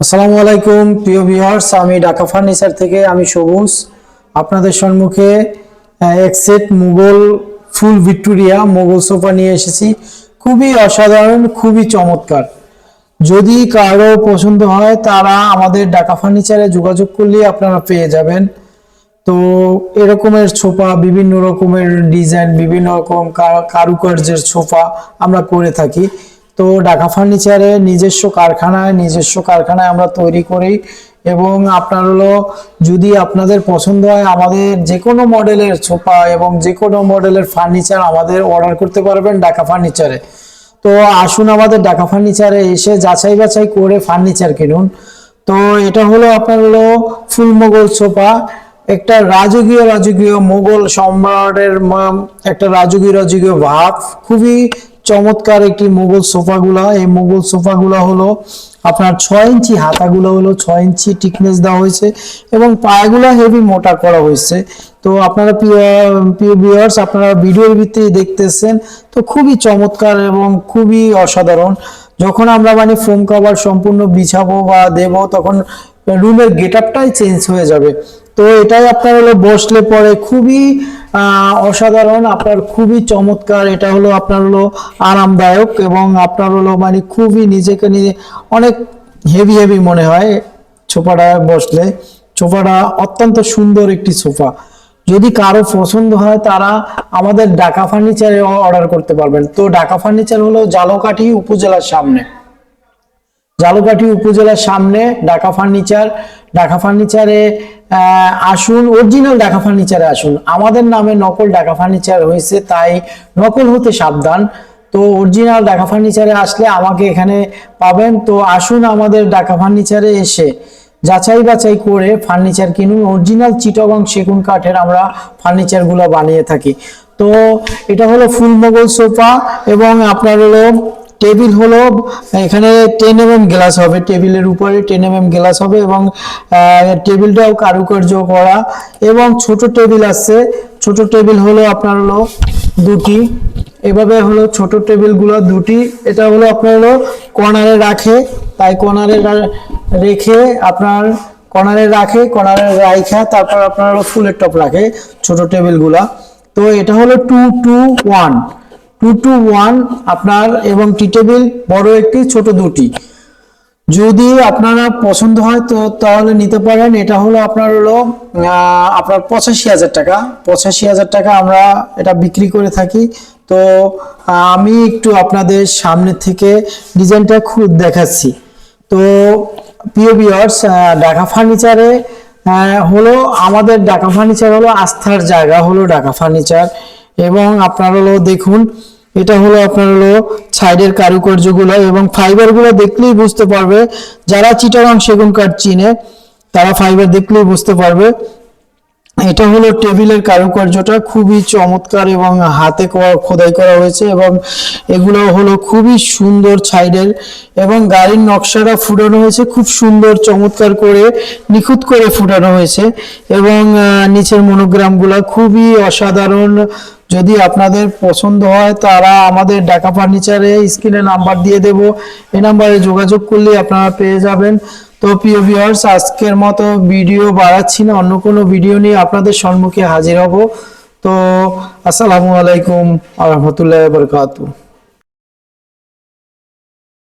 আসসালামু আলাইকুম, প্রিয় ভিউয়ার্স, আমি ঢাকা ফার্নিচার থেকে আমি সবুজ। আপনাদের সম্মুখে exact Mughal full Victoria Mughal sofa নিয়ে এসেছি। খুবই অসাধারণ, খুবই চমৎকার। যদি কারও পছন্দ হয়, তারা আমাদের ঢাকা ফার্নিচারে যোগাযোগ করলে আপনারা পেয়ে যাবেন। তো, এরকমের সোফা, বিভিন্ন রকমের ডিজাইন, বিভিন্ন রকম কারুকার্যের সোফা আমরা করে থাকি। তো ঢাকা ফার্নিচারে নিজস্ব কারখানায় নিজস্ব কারখানায় আমরা তৈরি করি এবং আপনার হলো যদি আপনাদের পছন্দ হয় আমাদের যে কোনো মডেলের সোফা এবং যে কোনো মডেলের ফার্নিচার আমাদের অর্ডার করতে পারবেন ঢাকা ফার্নিচারে। তো আসুন আমাদের ঢাকা ফার্নিচারে এসে যাচাই বাছাই করে ফার্নিচার কিনুন। তো এটা হলো আপনার হলো ফুল মোগল সোফা, একটা রাজকীয় রাজকীয় মোগল সম্রাটের একটা রাজকীয় রাজকীয় ভাব। খুবই চমৎকার একটি মোগল সোফাগুলা। এই মোগল সোফাগুলা হলো আপনার ছয় ইঞ্চি, হাতাগুলো হলো ছয় ইঞ্চি টিকনেস দেওয়া হয়েছে এবং পায়াগুলো হেভি মোটা করা হয়েছে। তো আপনারা প্রিয় ভিউয়ার্স আপনারা ভিডিওর ভিতরে দেখতেছেন। তো খুবই চমৎকার এবং খুবই অসাধারণ। যখন আমরা মানে ফোম কভার সম্পূর্ণ বিছাবো বা দেব, তখন রুমের গেট আপটাই চেঞ্জ হয়ে যাবে। তো এটাই আপনার হলো বসলে পরে খুবই অসাধারণ, আপনার খুবই চমৎকার, এটা হলো আপনার হলো আরামদায়ক এবং আপনার হলো মানে খুবই নিজেকে নিয়ে অনেক হেভি হেভি মনে হয় সোফাটা বসলে। সোফাটা অত্যন্ত সুন্দর একটি সোফা যদি কারও পছন্দ হয় তারা আমাদের ঢাকা ফার্নিচারে অর্ডার করতে পারবেন। তো ঢাকা ফার্নিচার হলো জালকাঠি উপজেলার সামনে। জালকাঠি উপজেলার সামনে ঢাকা ফার্নিচার, ঢাকা ফার্নিচারে আসুন অরিজিনাল ঢাকা ফার্নিচারে আসুন। আমাদের নামে নকল ঢাকা ফার্নিচার হয়েছে, তাই নকল হতে সাবধান। তো অরিজিনাল ঢাকা ফার্নিচারে আসলে আমাকে এখানে পাবেন। তো আসুন আমাদের ঢাকা ফার্নিচারে এসে যাচাই বাছাই করে ফার্নিচার কিনুন। অরিজিনাল চিটগং সেগুন কাঠের আমরা ফার্নিচারগুলো বানিয়ে থাকি। তো এটা হলো ফুল মোগল সোফা এবং আপনার হলো টেবিল হলো, এখানে টেন এম এম গ্লাস হবে, টেবিলের উপরে টেন এম এম গ্লাস হবে এবং টেবিলটাও কারুকার্য করা এবং ছোট টেবিল আছে। ছোট টেবিল হলো আপনার হলো দুটি। এভাবে হলো ছোট টেবিলগুলো দুটি। এটা হলো আপনার হলো কর্নারে রাখে, তাই কর্নারে রেখে আপনার কর্নারে রাখে, কর্নারে রাখা তারপর আপনার হলো ফুলের টপ রাখে ছোট টেবিলগুলা। তো এটা হলো two two one two two one আপনার এবং টি টেবিল বড় একটি, ছোট দুটি। যদি আপনারা পছন্দ হয় তো তাহলে নিতে পারেন। এটা হলো আপনার হলো আপনার পঁচাশি হাজার টাকা। পঁচাশি হাজার টাকা আমরা এটা বিক্রি করে থাকি। তো আমি একটু আপনাদের সামনে থেকে ডিজাইনটা খুব দেখাচ্ছি। তো, প্রিয় বিয়ার্স ঢাকা ফার্নিচারে হলো আমাদের ঢাকা ফার্নিচার হলো আস্থার জায়গা, হলো ঢাকা ফার্নিচার এবং আপনার হলো দেখুন, এটা হলো আপনার হলো সাইডের কারুকার্যগুলো এবং ফাইবারগুলো দেখলেই বুঝতে পারবে, যারা চিটাগাং সেগুন কাঠ চিনে, তারা ফাইবার দেখলেই বুঝতে পারবে। এটা হলো টেবিলের কারুকার্যটা। খুবই চমৎকার এবং হাতে খোদাই করা হয়েছে এবং এগুলো হলো খুবই সুন্দর সাইডের এবং গাড়ির নকশাটা ফুটানো হয়েছে। খুব সুন্দর, চমৎকার করে, নিখুঁত করে ফুটানো হয়েছে এবং নিচের মনোগ্রামগুলো খুবই অসাধারণ। যদি আপনাদের পছন্দ হয় তারা আমাদের ঢাকা ফার্নিচারে স্ক্রিনে নাম্বার দিয়ে দেব। এই নাম্বারে যোগাযোগ করলে আপনারা পেয়ে যাবেন। তো প্রিয় ভিউয়ার্স আজকের মতো ভিডিও বাড়াচ্ছি না, অন্য কোনো ভিডিও নিয়ে আপনাদের সম্মুখে হাজির হব। তো আসসালামু আলাইকুম আ রহমতুল্লাহ বরকাতু